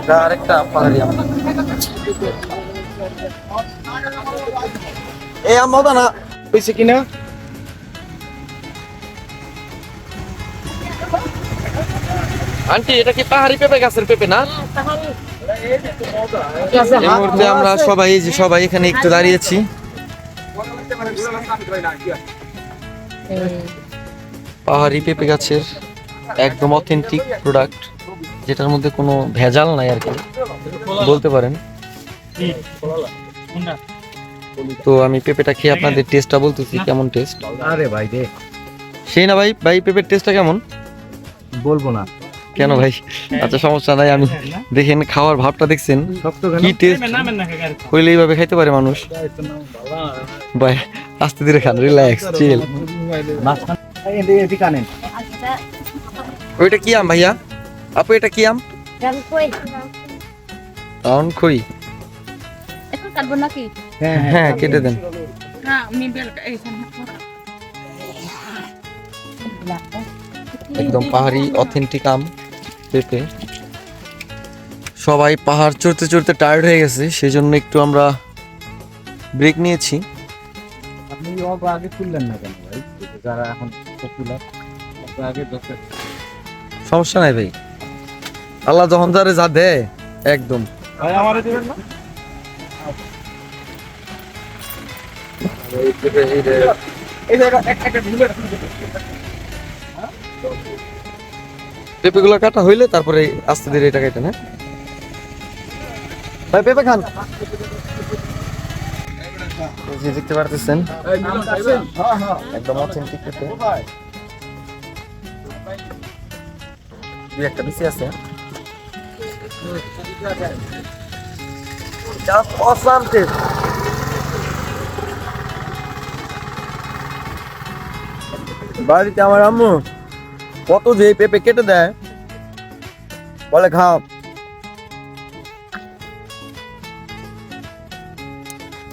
এটা আরেকটা পাহাড়ি আম। এই আম মজা না। হয়েছে কিনা? আন্টি এটা কি পাহাড়ি পেঁপে গাছের পেঁপে না? এই মুহূর্তে আমরা সবাই যে সবাই এখানে একটু দাঁড়িয়েছি। পাহাড়ি পেঁপে গাছের একদম অথেন্টিক প্রোডাক্ট যেটার মধ্যে কোনো ভেজাল নাই আর কি। বলতে পারেন। তো আমি পেঁপেটা খেয়ে আপনাদের টেস্টটা বলতেছি কেমন টেস্ট আরে ভাই রে। সেই না ভাই? ভাই পেঁপের টেস্টটা কেমন? বলব না। কেন ভাই? আচ্ছা সমস্যা নাই আমি দেখেন খাওয়ার ভাবটা দেখছেন। কি টেস্ট হইলে এইভাবে খাইতে পারে মানুষ। ভাই আস্তে ধীরে খান রিল্যাক্স চিল এদিকে আনেন। ওইটা কি আম ভাইয়া? আপু এটা কি আম? রাউন্ড খই এখন কাটবো নাকি? হ্যাঁ হ্যাঁ কেটে দেন। আমি বেলটা একদম পাহাড়ি অথেন্টিক আম পেঁপে। সবাই পাহাড় চড়তে চড়তে টায়ার্ড হয়ে গেছে সেই জন্য একটু আমরা ব্রেক নিয়েছি। আপনি অল্প আগে তুললেন না কেন ভাই? যারা এখন পপুলার আগে সমস্যা নাই ভাই। আল্লাহ যখন যারে যা দেয় একদম। ভাই আমারে দিবেন না? কাটা হইলে তারপরে আস্তে ধীরে এটা কেটে না ভাই পেঁপে খান। যে দেখতে পারতেছেন? হ্যাঁ হ্যাঁ একদম অথেন্টিক পেঁপে। দুই একটা বেশি আছে। Just awesome taste. বাড়িতে আমার আম্মু কত যে পেঁপে কেটে দেয়, বলে খাও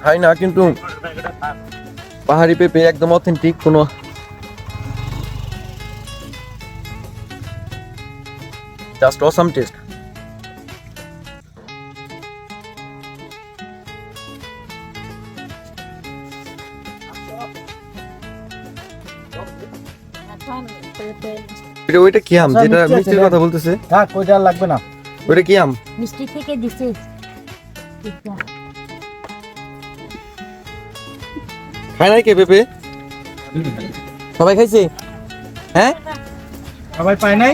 খাই না কিন্তু পাহাড়ি পেঁপে একদম অথেন্টিক কোনো জাস্ট অসাম টেস্ট এটা ওইটা কি আম? যেটা মিষ্টির কথা বলতেছে। থাক ওইটা আর লাগবে না। ওইটা কি আম? মিষ্টি থেকে দিছে। খায় নাই কে পেঁপে? সবাই খাইছে? হ্যাঁ? সবাই পায় নাই?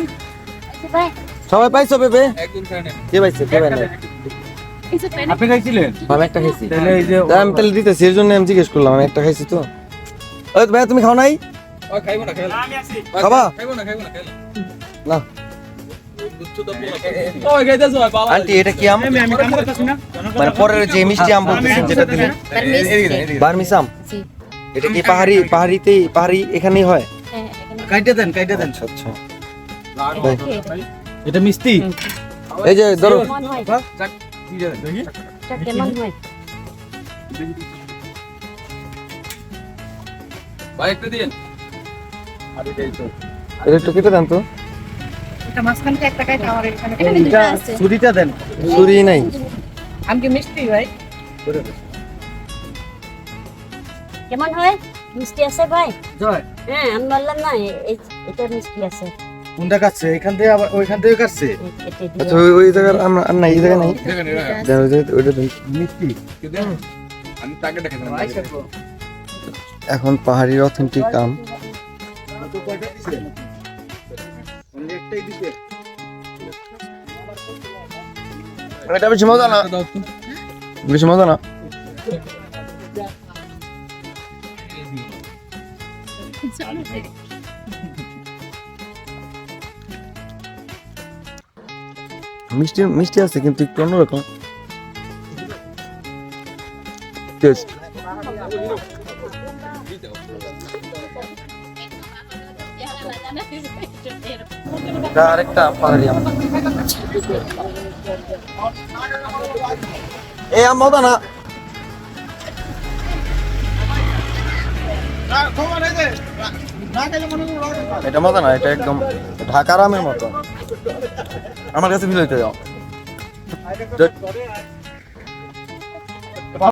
সবাই পাইছো পেঁপে? কে পাইছে? কে নাই? আপনি খাইছিলেন? আমি একটা খাইছি। তাহলে এই যে আমি তাহলে দিতেছি এর জন্য আমি জিজ্ঞেস করলাম আমি একটা খাইছি তো। ওই ভাই তুমি খাও নাই? খাবা? না আন্টি এটা কি আম? মানে পরের যে মিষ্টি আম বলতেছেন যেটা দিলেন বার্মিস আম? এটা কি পাহাড়ি পাহাড়িতেই পাহাড়ি এখানেই হয়? কাইটে দেন কাইটে দেন। আচ্ছা আচ্ছা। এটা মিষ্টি? এই যে ধরো। হয়। এটা একটু কেটে দেন এটা মাঝখান থেকে একটা কাটা আমার এখানে এটা ছুরিটা দেন। ছুরি নাই। আমি কি মিষ্টি ভাই? কেমন হয়? মিষ্টি আছে ভাই? জয়। হ্যাঁ আমি বললাম না এটা মিষ্টি আছে। কোনটা কাটছে? এখান থেকে আবার ওইখান থেকে কাটছে? কেটে দিও। আচ্ছা ওই জায়গার আমরা আর নাই এই জায়গা নাই। দেন ওই জায়গায় ওইটা দেন। মিষ্টি এখন পাহাড়ির অথেন্টিক আম। তো কয়টা দিছে? অনলি একটাই এটা বেশি মজা না। বেশি মজা না। মিষ্টি মিষ্টি আছে, কিন্তু একটু অন্যরকম। টেস্ট এটা আরেকটা পাহাড়ি আম। এই আম মজা না। এটা মজা না, এটা একদম ঢাকার আমের মতো। আমার কাছে ফিল হইতে যাও।